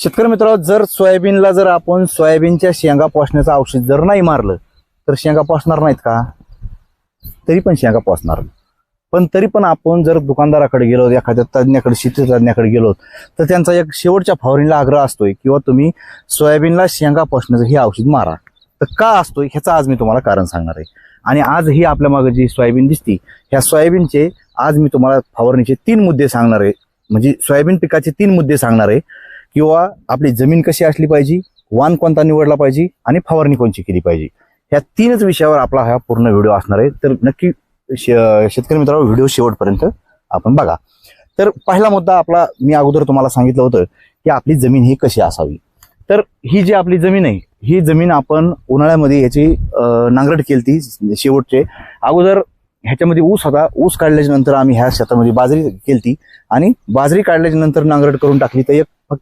शेतकरी मित्र जर सोयाबीनला जर आपण सोयाबीनच्या शेंगा पोसण्याचं औषध जर नाही मारलं तर शेंगा पोसणार नाहीत का? तरी पण शेंगा पोसणार पण तरी पण आपण जर दुकानदाराकडे गेलो एखाद्या तज्ज्ञाकडे शेती तज्ञाकडे गेलो तर त्यांचा एक शेवटच्या फवारणीला आग्रह असतोय किंवा तुम्ही सोयाबीनला शेंगा पोसण्याचं हे औषध मारा. तर का असतोय ह्याचं आज मी तुम्हाला कारण सांगणार आहे. आणि आज ही आपल्या मागे जी सोयाबीन दिसती ह्या सोयाबीनचे आज मी तुम्हाला फवारणीचे तीन मुद्दे सांगणार आहे. म्हणजे सोयाबीन पिकाचे तीन मुद्दे सांगणार आहे. किंवा आपली जमीन कशी असली पाहिजे वाण कोणता निवडला पाहिजे आणि फवारणी कोणची केली पाहिजे. ह्या तीनच विषयावर आपला हा पूर्ण व्हिडिओ असणार आहे. तर नक्की शे- शेतकरी मित्रांनो व्हिडिओ शेवटपर्यंत आपण बघा. तर पहिला मुद्दा आपला मी अगोदर तुम्हाला सांगितलं होतं की आपली जमीन ही कशी असावी. तर ही जी आपली जमीन आहे ही जमीन आपण उन्हाळ्यामध्ये ह्याची नांगरट केली ती शेवटचे. अगोदर ह्याच्यामध्ये ऊस होता. ऊस काढल्याच्या नंतर आम्ही ह्या शेतामध्ये बाजरी केली आणि बाजरी काढल्याच्या नंतर नांगरट करून टाकली. तर एक फक्त